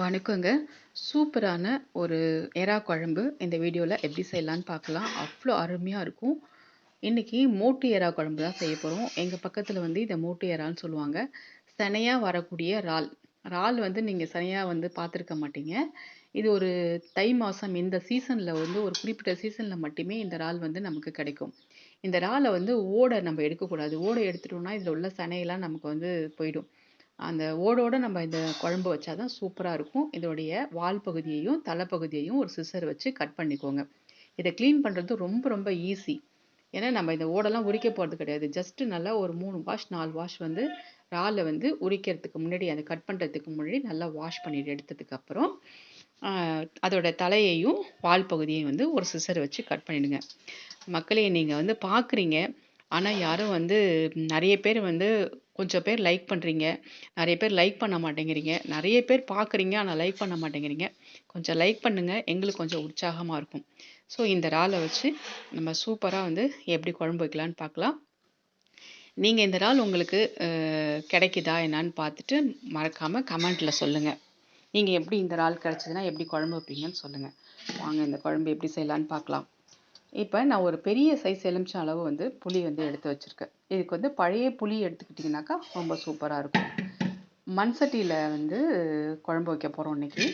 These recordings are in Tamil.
வணக்கங்க. சூப்பரான ஒரு எறா குழம்பு இந்த வீடியோவில் எப்படி செய்யலான்னு பார்க்கலாம். அவ்வளோ அருமையாக இருக்கும். இன்றைக்கி மூட்டு எறா குழம்பு தான் செய்ய போகிறோம் எங்கள் பக்கத்தில் வந்து இந்த மூட்டு எறான்னு சொல்லுவாங்க. சனையாக வரக்கூடிய இறால். இறால் வந்து நீங்கள் சனையாக வந்து பார்த்துருக்க மாட்டீங்க. இது ஒரு தை மாதம் இந்த சீசனில் வந்து ஒரு குறிப்பிட்ட சீசனில் மட்டுமே இந்த இறால் வந்து நமக்கு கிடைக்கும். இந்த இறாலை வந்து ஓடை நம்ம எடுக்கக்கூடாது. ஓடை எடுத்துட்டோம்னா, இதில் உள்ள சனையெல்லாம் நமக்கு வந்து போயிடும். அந்த ஓடோட நம்ம இந்த குழம்பு வச்சா தான் சூப்பராக இருக்கும். இதோடைய வால் பகுதியையும், தலைப்பகுதியையும் ஒரு சிசர் வச்சு கட் பண்ணிக்கோங்க. இதை க்ளீன் பண்ணுறது ரொம்ப ரொம்ப ஈஸி. ஏன்னா நம்ம இந்த ஓடெல்லாம் உரிக்க போகிறது கிடையாது. ஜஸ்ட்டு நல்லா ஒரு மூணு வாஷ், நாலு வாஷ் வந்து இறால வந்து உரிக்கிறதுக்கு முன்னாடி, அதை கட் பண்ணுறதுக்கு முன்னாடி நல்லா வாஷ் பண்ணிட்டு எடுத்ததுக்கப்புறம் அதோட தலையையும், வால் பகுதியையும் வந்து ஒரு சிசர் வச்சு கட் பண்ணிடுங்க. மக்களே நீங்கள் வந்து பார்க்குறீங்க. ஆனால் யாரும் வந்து நிறைய பேர் வந்து கொஞ்சம் பேர் லைக் பண்ணுறீங்க நிறைய பேர் லைக் பண்ண மாட்டேங்கிறீங்க. நிறைய பேர் பார்க்குறீங்க. ஆனால் லைக் பண்ண மாட்டேங்கிறீங்க. கொஞ்சம் லைக் பண்ணுங்கள் எங்களுக்கு கொஞ்சம் உற்சாகமாக இருக்கும். ஸோ இந்த இறாலை வச்சு நம்ம சூப்பராக வந்து எப்படி குழம்பு வைக்கலான்னு பார்க்கலாம். நீங்கள் இந்த இறால் உங்களுக்கு கிடைக்குதா என்னான்னு பார்த்துட்டு மறக்காமல் கமெண்ட்டில் சொல்லுங்கள் நீங்கள் எப்படி இந்த இறால் கிடச்சிதுன்னா எப்படி குழம்பு வைப்பீங்கன்னு சொல்லுங்கள் வாங்க இந்த குழம்பு எப்படி செய்யலான்னு பார்க்கலாம். இப்போ நான் ஒரு பெரிய சைஸ் எலுமிச்சம் அளவு வந்து புளி வந்து எடுத்து வச்சுருக்கேன் இதுக்கு வந்து பழைய புளி எடுத்துக்கிட்டிங்கனாக்கா ரொம்ப சூப்பராக இருக்கும். மண்சட்டியில் வந்து குழம்பு வைக்க போகிறோம் இன்றைக்கி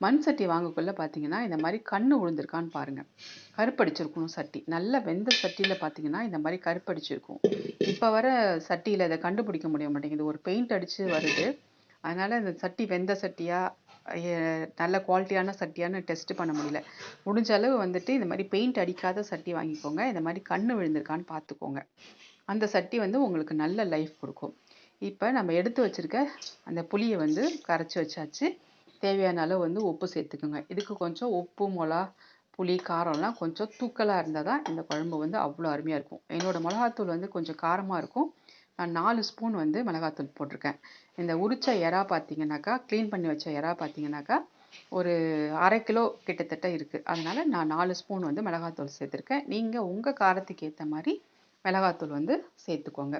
மண் சட்டி வாங்கக்குள்ளே பார்த்தீங்கன்னா, இந்த மாதிரி கண் விழுந்திருக்கான்னு பாருங்கள் கருப்படிச்சிருக்கணும் சட்டி. நல்லா வெந்த சட்டியில் பார்த்தீங்கன்னா, இந்த மாதிரி கருப்படிச்சிருக்கும். இப்போ வர சட்டியில் இதை கண்டுபிடிக்க முடிய மாட்டேங்குது. ஒரு பெயிண்ட் அடித்து வருது. அதனால் இந்த சட்டி வெந்த சட்டியாக நல்ல குவாலிட்டியான சட்டியான்னு டெஸ்ட் பண்ண முடியல. முடிஞ்ச அளவு வந்துட்டு இந்த மாதிரி பெயிண்ட் அடிக்காத சட்டி வாங்கிக்கோங்க. இந்த மாதிரி கண்ணு விழுந்திருக்கான்னு பார்த்துக்கோங்க. அந்த சட்டி வந்து உங்களுக்கு நல்ல லைஃப் கொடுக்கும் இப்போ நம்ம எடுத்து வச்சிருக்க அந்த புளியை வந்து கரைச்சி வச்சாச்சு. தேவையான அளவு வந்து உப்பு சேர்த்துக்கோங்க. இதுக்கு கொஞ்சம் உப்பு, மிளகா புளி, காரம்லாம் கொஞ்சம் தூக்கலாக இருந்தால் தான் இந்த குழம்பு வந்து அவ்வளோ அருமையாக இருக்கும். என்னோடய மிளகாத்தூள் வந்து கொஞ்சம் காரமாக இருக்கும். நான் நாலு ஸ்பூன் வந்து மிளகாத்தூள் போட்டிருக்கேன். இந்த உரிச்ச எறா பார்த்தீங்கன்னாக்கா, க்ளீன் பண்ணி வச்ச எறா பார்த்தீங்கன்னாக்கா, ஒரு அரை கிலோ கிட்டத்தட்ட இருக்குது அதனால் நான் நாலு ஸ்பூன் வந்து மிளகாத்தூள் சேர்த்துருக்கேன். நீங்கள் உங்கள் காரத்துக்கு ஏற்ற மாதிரி மிளகாத்தூள் வந்து சேர்த்துக்கோங்க.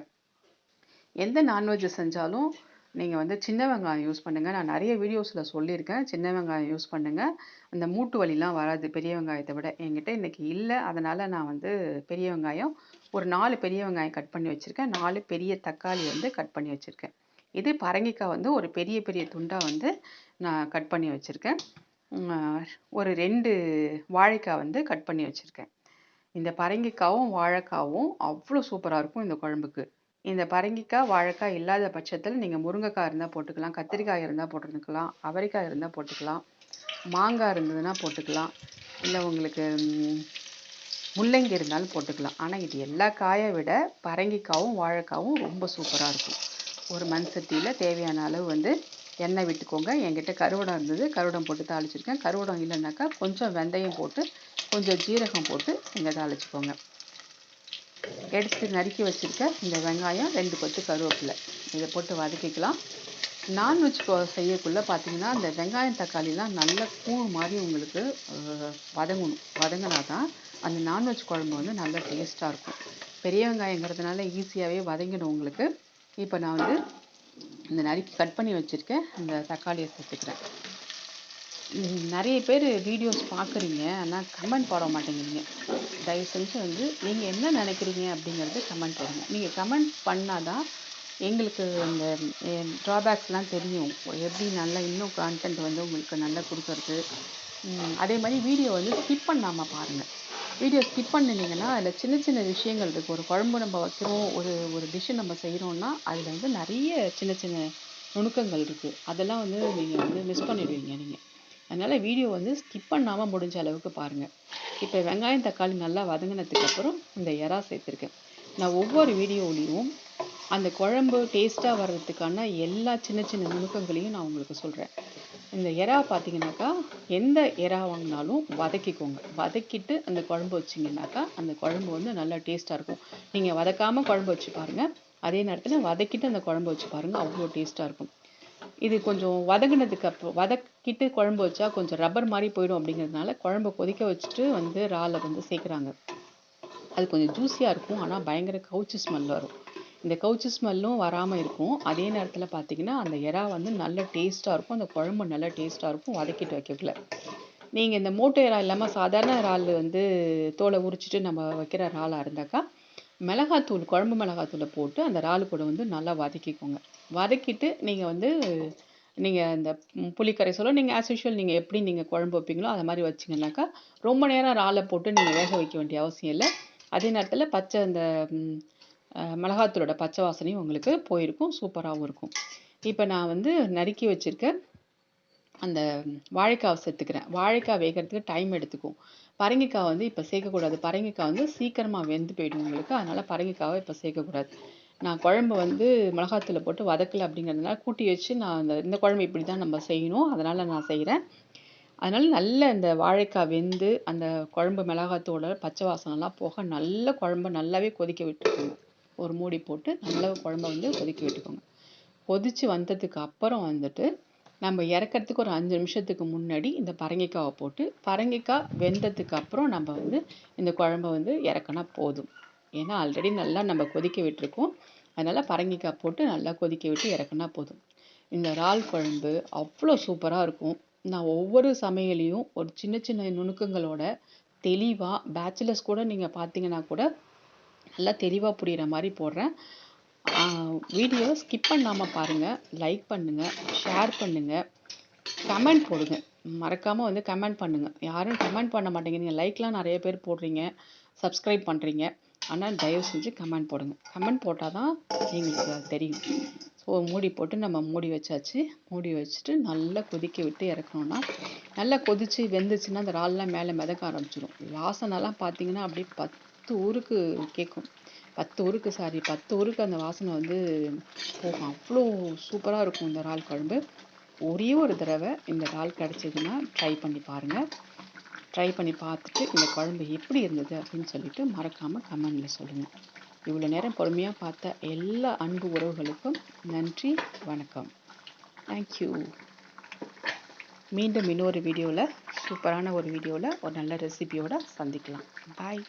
எந்த நான்வெஜ் செஞ்சாலும் நீங்கள் வந்து சின்ன வெங்காயம் யூஸ் பண்ணுங்கள் நான் நிறைய வீடியோஸில் சொல்லியிருக்கேன். சின்ன வெங்காயம் யூஸ் பண்ணுங்கள் அந்த மூட்டு வலிலாம் வராது. பெரிய வெங்காயத்தை விட. என்கிட்ட இன்றைக்கி இல்லை. அதனால் நான் வந்து பெரிய வெங்காயம் ஒரு நாலு பெரிய வெங்காயம் கட் பண்ணி வச்சுருக்கேன். நாலு பெரிய தக்காளி வந்து கட் பண்ணி வச்சுருக்கேன். இது பரங்கிக்காய் வந்து ஒரு பெரிய பெரிய துண்டாக வந்து நான் கட் பண்ணி வச்சுருக்கேன். ஒரு ரெண்டு வாழைக்காய் வந்து கட் பண்ணி வச்சுருக்கேன். இந்த பரங்கிக்காவும், வாழைக்காவும் அவ்வளோ சூப்பராக இருக்கும் இந்த குழம்புக்கு. இந்த பரங்கிக்காய், வாழைக்காய் இல்லாத பட்சத்தில் நீங்கள் முருங்கைக்காய் இருந்தால் போட்டுக்கலாம். கத்திரிக்காய் இருந்தால் போட்டுக்கலாம். அவரைக்காய் இருந்தால் போட்டுக்கலாம். மாங்காய் இருந்ததுன்னா போட்டுக்கலாம். இல்லை உங்களுக்கு முள்ளங்கி இருந்தாலும் போட்டுக்கலாம். ஆனால் இது எல்லா காயை விட பரங்கிக்காவும், வாழைக்காவும் ரொம்ப சூப்பராக இருக்கும். ஒரு மண் சட்டியில் தேவையான அளவு வந்து எண்ணெய் விட்டுக்கோங்க. என்கிட்ட கருவடம் இருந்தது. கருவடம் போட்டு தாளிச்சிருக்கேன். கருவடம் இல்லைனாக்கா கொஞ்சம் வெந்தயம் போட்டு, கொஞ்சம் ஜீரகம் போட்டு நீங்கள் தாளிச்சுக்கோங்க. எடுத்து நறுக்கி வச்சுருக்க இந்த வெங்காயம், ரெண்டு கொத்து கருவேப்பிலை. இதை போட்டு வதக்கிக்கலாம். நான்வெஜ் செய்யக்குள்ளே பார்த்தீங்கன்னா, அந்த வெங்காயம், தக்காளிலாம் நல்ல கூழ் மாதிரி உங்களுக்கு வதங்கணும். வதங்கினா தான் அந்த நான்வெஜ் குழம்பு வந்து நல்லா டேஸ்ட்டாக இருக்கும். பெரிய வெங்காயங்கிறதுனால ஈஸியாகவே வதங்கிடும் உங்களுக்கு. இப்போ நான் வந்து இந்த நறுக்கி கட் பண்ணி வச்சுருக்கேன் இந்த தக்காளியை சேர்த்துக்கிறேன். நிறைய பேர் வீடியோஸ் பார்க்குறீங்க. ஆனால் கமெண்ட் போட மாட்டேங்கிறீங்க. தயவு செஞ்சு வந்து நீங்கள் என்ன நினைக்கிறீங்க அப்படிங்கிறத கமெண்ட் பண்ணுங்கள் நீங்கள் கமெண்ட் பண்ணால் தான் எங்களுக்கு அந்த ட்ராபேக்ஸ்லாம் தெரியும். எப்படி நல்லா இன்னும் கான்டென்ட் வந்து உங்களுக்கு நல்லா கொடுக்கறது. அதே மாதிரி வீடியோ வந்து ஸ்கிப் பண்ணாமல் பாருங்கள் வீடியோ ஸ்கிப் பண்ணுனீங்கன்னா, அதில் சின்ன சின்ன விஷயங்கள் இருக்குது ஒரு குழம்பு நம்ம வைக்கிறோம், ஒரு ஒரு டிஷ்ஷு நம்ம செய்கிறோன்னா அதில் வந்து நிறைய சின்ன சின்ன நுணுக்கங்கள் இருக்குது அதெல்லாம் வந்து நீங்கள் வந்து மிஸ் பண்ணிடுவீங்க நீங்கள் அதனால் வீடியோ வந்து ஸ்கிப் பண்ணாமல் முடிஞ்ச அளவுக்கு பாருங்கள் இப்போ வெங்காயம், தக்காளி நல்லா வதங்கினதுக்கப்புறம் இந்த எறா சேர்த்துருக்கேன். நான் ஒவ்வொரு வீடியோலையும் அந்த குழம்பு டேஸ்ட்டாக வர்றதுக்கான எல்லா சின்ன சின்ன நுணுக்கங்களையும் நான் உங்களுக்கு சொல்கிறேன் இந்த எறா பார்த்தீங்கன்னாக்கா, எந்த எறா வாங்கினாலும் வதக்கிக்கோங்க. வதக்கிட்டு அந்த குழம்பு வச்சீங்கன்னாக்கா, அந்த குழம்பு வந்து நல்லா டேஸ்ட்டாக இருக்கும். நீங்கள் வதக்காமல் குழம்பு வச்சு பாருங்கள் அதே நேரத்தில் வதக்கிட்டு அந்த குழம்பு வச்சு பாருங்கள் அவ்வளோ டேஸ்ட்டாக இருக்கும். இது கொஞ்சம் வதங்குனதுக்கு அப்புறம் கிட்டு குழம்பு வச்சா கொஞ்சம் ரப்பர் மாதிரி போயிடும் அப்படிங்கிறதுனால, குழம்ப கொதிக்க வச்சுட்டு வந்து இறாலை வந்து சேர்க்குறாங்க. அது கொஞ்சம் ஜூஸியாக இருக்கும். ஆனால் பயங்கர கவுச்சி ஸ்மெல் வரும். இந்த கவுச்சி ஸ்மெல்லும் வராமல் இருக்கும் அதே நேரத்தில் பார்த்தீங்கன்னா அந்த எறா வந்து நல்ல டேஸ்ட்டாக இருக்கும் அந்த குழம்பு நல்ல டேஸ்ட்டாக இருக்கும் வதக்கிட்டு வைக்கக்குள்ள நீங்கள் இந்த மூட்டை இறா இல்லாமல் சாதாரண இறால் வந்து தோலை உரிச்சிட்டு நம்ம வைக்கிற இறாலாக இருந்தாக்கா மிளகாத்தூள் குழம்பு மிளகாத்தூளை போட்டு அந்த இறால் கூட வந்து நல்லா வதக்கிக்கோங்க வதக்கிட்டு நீங்கள் வந்து நீங்கள் இந்த புளிக்கரை சொல்ல நீங்கள் ஆஸ் யூஷுவல் நீங்கள் எப்படி நீங்கள் குழம்பு வைப்பீங்களோ அதை மாதிரி வச்சிங்கனாக்கா ரொம்ப நேரம் ராலை போட்டு நீங்கள் வேக வைக்க வேண்டிய அவசியம் இல்லை. அதே நேரத்தில் பச்சை அந்த மிளகாத்தூளோட பச்சை வாசனையும் உங்களுக்கு போயிருக்கும் சூப்பராகவும் இருக்கும். இப்போ நான் வந்து நறுக்கி வச்சுருக்க அந்த வாழைக்காவை சேர்த்துக்கிறேன். வாழைக்காய் வேகிறதுக்கு டைம் எடுத்துக்கும். பரங்கிக்காய் வந்து இப்போ சேர்க்கக்கூடாது. பரங்கிக்காய் வந்து சீக்கிரமாக வெந்து போயிடும் உங்களுக்கு. அதனால் பரங்கிக்காவை இப்போ சேர்க்கக்கூடாது. நான் குழம்பு வந்து மிளகாத்தூளை போட்டு வதக்கல அப்படிங்கிறதுனால கூட்டி வச்சு நான் அந்த இந்த குழம்பு இப்படி தான் நம்ம செய்யணும். அதனால் நான் செய்கிறேன் அதனால் நல்ல இந்த வாழைக்காய் வெந்து அந்த குழம்பு மிளகாத்தூள பச்சை வாசனெல்லாம் போக நல்ல குழம்பு நல்லாவே கொதிக்க விட்டுக்கோங்க. ஒரு மூடி போட்டு நல்ல குழம்ப வந்து கொதிக்க விட்டுக்கோங்க. கொதித்து வந்ததுக்கு அப்புறம் வந்துட்டு நம்ம இறக்கறதுக்கு ஒரு அஞ்சு நிமிஷத்துக்கு முன்னாடி இந்த பரங்கிக்காவை போட்டு பரங்கிக்காய் வெந்ததுக்கு அப்புறம் நம்ம வந்து இந்த குழம்ப வந்து இறக்குனா போதும். ஏன்னா ஆல்ரெடி நல்லா நம்ம கொதிக்க விட்டுருக்கோம். அதனால் பரங்கிக்காய் போட்டு நல்லா கொதிக்க விட்டு இறக்குனா போதும். இந்த இறால் குழம்பு அவ்வளோ சூப்பராக இருக்கும். நான் ஒவ்வொரு சமையலையும் ஒரு சின்ன சின்ன நுணுக்கங்களோட தெளிவாக பேச்சுலர்ஸ் கூட நீங்கள் பார்த்தீங்கன்னா கூட நல்லா தெளிவாக புரியுற மாதிரி போடுறேன். வீடியோ ஸ்கிப் பண்ணாமல் பாருங்கள் லைக் பண்ணுங்கள் ஷேர் பண்ணுங்கள் கமெண்ட் போடுங்க. மறக்காமல் வந்து கமெண்ட் பண்ணுங்கள் யாரும் கமெண்ட் பண்ண மாட்டேங்கிறீங்க. லைக்லாம் நிறைய பேர் போடுறீங்க சப்ஸ்கிரைப் பண்ணுறீங்க ஆனால் தயவு செஞ்சு கமெண்ட் போடுங்க. கமெண்ட் போட்டால் தான் எங்களுக்கு அது தெரியும். ஸோ மூடி போட்டு நம்ம மூடி வச்சாச்சு. மூடி வச்சுட்டு நல்லா கொதிக்க விட்டு இறக்கணும்னா நல்லா கொதிச்சு வெந்துச்சுன்னா அந்த இறால்லாம் மேலே மிதக்க ஆரம்பிச்சிடும் வாசனைலாம் பார்த்தீங்கன்னா அப்படியே பத்து ஊருக்கு கேட்கும். பத்து ஊருக்கு சாரி பத்து ஊருக்கு அந்த வாசனை வந்து போகும். அவ்வளோ சூப்பராக இருக்கும் இந்த இறால் குழம்பு. ஒரே ஒரு தடவை இந்த இறால் கிடச்சிதுன்னா ட்ரை பண்ணி பாருங்கள் ட்ரை பண்ணி பார்த்துட்டு இந்த குழம்பு எப்படி இருந்தது அப்படின்னு சொல்லிட்டு மறக்காமல் கமெண்டில் சொல்லுங்கள் இவ்வளோ நேரம் பொறுமையாக பார்த்த எல்லா அன்பு உறவுகளுக்கும் நன்றி வணக்கம். தேங்க்யூ மீண்டும் இன்னொரு வீடியோவில் சூப்பரான ஒரு வீடியோவில் ஒரு நல்ல ரெசிபியோடு சந்திக்கலாம். பாய்